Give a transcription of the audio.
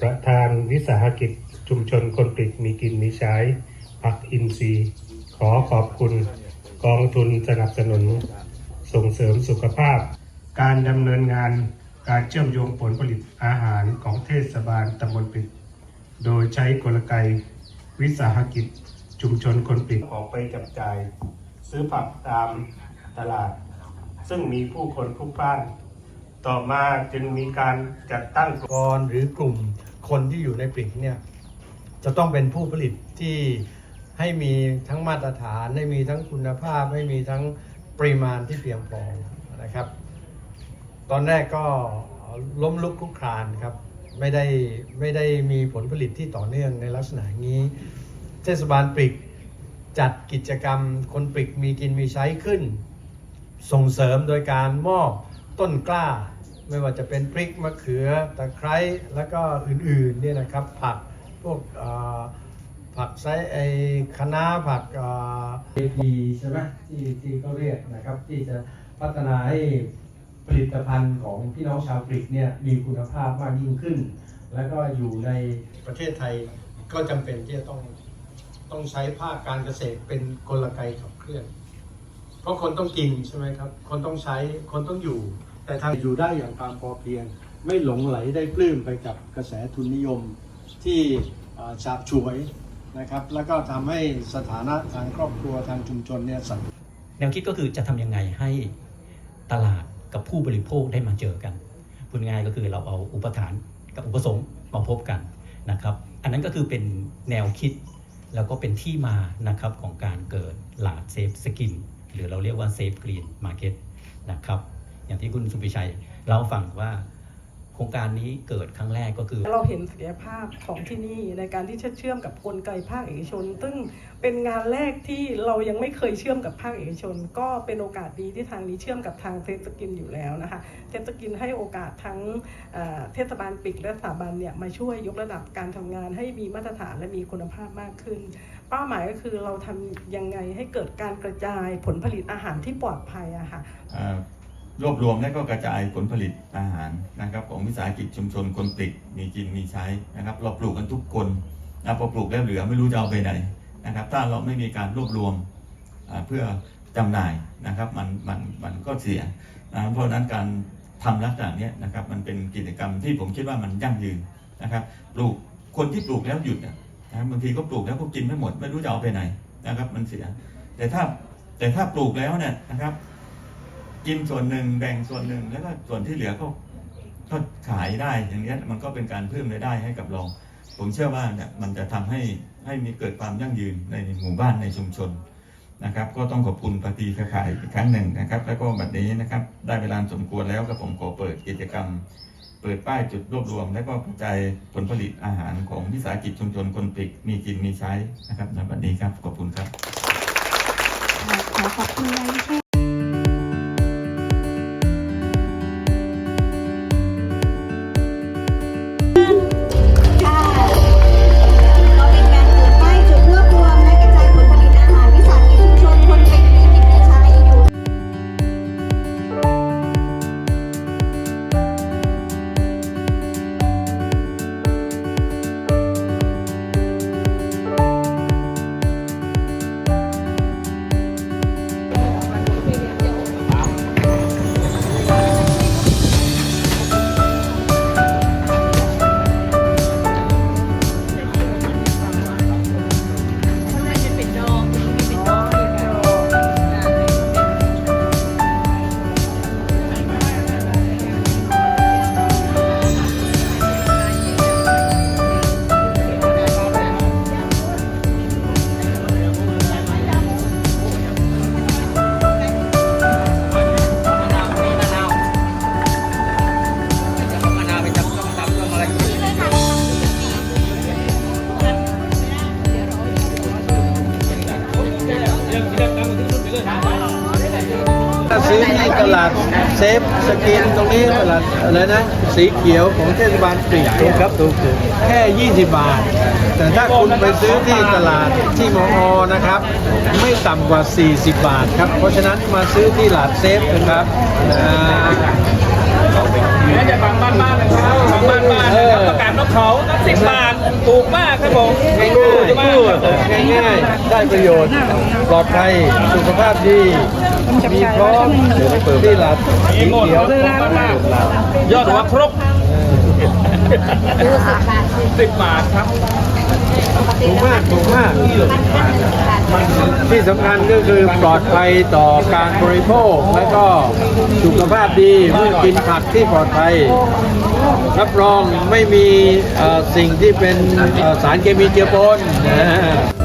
สะทานวิสาหกิจชุมชนคนปลีกมีกินมีใช้ผักอินทรีย์ ขอขอบคุณกองทุนสนับสนุน ส่งเสริมสุขภาพ การดำเนินงานการเชื่อมโยงผลผลิตอาหารของเทศบาลตำบลปลีกโดยใช้กลไกวิสาหกิจชุมชนคนปลีกออกไปจับจ่าย ซื้อผักตามตลาด ซึ่งมีผู้คนพลุกพล่าน ต่อมาจึงมีการจัดตั้งกรหรือกลุ่ม คนที่อยู่ในปลีกเนี่ยจะต้องเป็นผู้ผลิตที่ให้มีทั้งมาตรฐาน ให้มีทั้งคุณภาพ ให้มีทั้งปริมาณที่เพียงพอนะครับ ตอนแรกก็ล้มลุกคลุกคลานครับ ไม่ได้ไม่ได้มีผลผลิตที่ต่อเนื่องในลักษณะนี้ เทศบาลปลีกจัดกิจกรรมคนปลีกมีกินมีใช้ขึ้น ส่งเสริมโดยการมอบต้นกล้า ไม่ว่าจะเป็นพริกมะเขือตะไคร้แล้วก็อื่นๆเนี่ยนะครับผักพวกผักไซไอคะน้าผักเอ่อ AP ใช่ไหมที่ที่เขาเรียกนะครับที่จะพัฒนาให้ผลิตภัณฑ์ของพี่น้องชาวกรีกเนี่ยมีคุณภาพมากยิ่งขึ้น แล้วก็อยู่ในประเทศไทยก็จำเป็นที่จะต้องต้องใช้ภาคการเกษตรเป็นกลไกขับเคลื่อน เพราะคนต้องกินใช่ไหมครับ คนต้องใช้คนต้องอยู่ แต่ทางอยู่ได้อย่างความพอเพียง ไม่หลงไหลได้ปลื้มไปกับกระแสทุนนิยมที่อ่าฉาบฉวยนะครับ แล้วก็ทำให้สถานะทางครอบครัวทางชุมชนเนี่ยสั่นแนวคิดก็คือจะทำยังไงให้ตลาดกับผู้บริโภคได้มาเจอกันพูดง่ายก็คือเราเอาอุปทานกับอุปสงค์มาพบกันนะครับ อันนั้นก็คือเป็นแนวคิดแล้วก็เป็นที่มานะครับของการเกิดหลาดเซฟสกินหรือเราเรียกว่าเซฟกรีนมาร์เก็ตนะครับ อย่างที่คุณสุพิชัยเล่าฟังว่าโครงการนี้เกิดครั้งแรกก็คือ เราเห็นศักยภาพของที่นี่ในการที่จะเชื่อมกับกลไกภาคเอกชน ซึ่งเป็นงานแรกที่เรายังไม่เคยเชื่อมกับภาคเอกชน ก็เป็นโอกาสดีที่ทางนี้เชื่อมกับทางเทศกินอยู่แล้วนะคะเทศกินให้โอกาสทั้งเทศบาลปิกและสถาบันเนี่ยมาช่วยยกระดับการทำงานให้มีมาตรฐานและมีคุณภาพมากขึ้น เป้าหมายก็คือเราทำยังไงให้เกิดการกระจายผลผลิตอาหารที่ปลอดภัยอะค่ะอ่า รวบรวมและก็กระจายผลผลิตอาหารนะครับ ของวิสาหกิจชุมชนคนปลิกมีกินมีใช้นะครับ เราปลูกกันทุกคนนะพอปลูกแล้วเหลือไม่รู้จะเอาไปไหนนะครับ ถ้าเราไม่มีการรวบรวมเพื่อจำหน่ายนะครับมันมันมันก็เสียนะเพราะนั้นการทำลักษณะนี้นะครับ มันเป็นกิจกรรมที่ผมคิดว่ามันยั่งยืนนะครับ ปลูกคนที่ปลูกแล้วหยุดนะครับบางทีก็ปลูกแล้วก็กินไม่หมด ไม่รู้จะเอาไปไหนนะครับ มันเสีย แต่ถ้าแต่ถ้าปลูกแล้วเนี่ยนะครับ กินส่วนหนึ่งแบ่งส่วนหนึ่งแล้วก็ส่วนที่เหลือก็ก็ขายได้อย่างเงี้มันก็เป็นการเพิ่มรายได้ให้กับเรา ผมเชื่อว่าเนี่ยมันจะทำให้ให้มีเกิดความยั่งยืนในหมู่บ้านในชุมชนนะครับ ก็ต้องขอบคุณปฏิเครือข่ายอีกครั้งหนึ่งนะครับ แล้วก็บัดนี้นะครับ ได้เวลาสมควรแล้วกับผมขอเปิดกิจกรรม เปิดป้ายจุดรวบรวม และก็กระจายผลผลิตอาหารของวิสาหกิจชุมชนคนปิกมีกินมีใช้นะครับในบัดนี้ครับขอบคุณครับขอขอบคุณ ซื้อที่ตลาดเซฟสกินตรงนี้ตลาดอะไรนะ สีเขียวของเทศบาลปรีกถูกครับถูกแค่ 20 บาท แต่ถ้าคุณไปซื้อที่ตลาดที่มออนะครับ ไม่ต่ำกว่า 40 บาทครับ เพราะฉะนั้นมาซื้อที่ตลาดเซฟนะครับอ่าจะบางบ้านบ้านเลยครับบางบ้านบ้าน เขาครับสิบบาทถูกมากครับผมง่ายถูกมากครับผมๆง่ายๆ ได้ประโยชน์ ปลอดภัย สุขภาพดี มีพร้อมที่หลับมีหมดเขียวยอดหัวครบสิบบาทครับถูกมากถูกมาก ที่สำคัญก็คือปลอดภัยต่อการบริโภค และก็สุขภาพดีเมื่อกินผักที่ปลอดภัย รับรองไม่มีสิ่งที่เป็นสารเคมีเจือปนนะ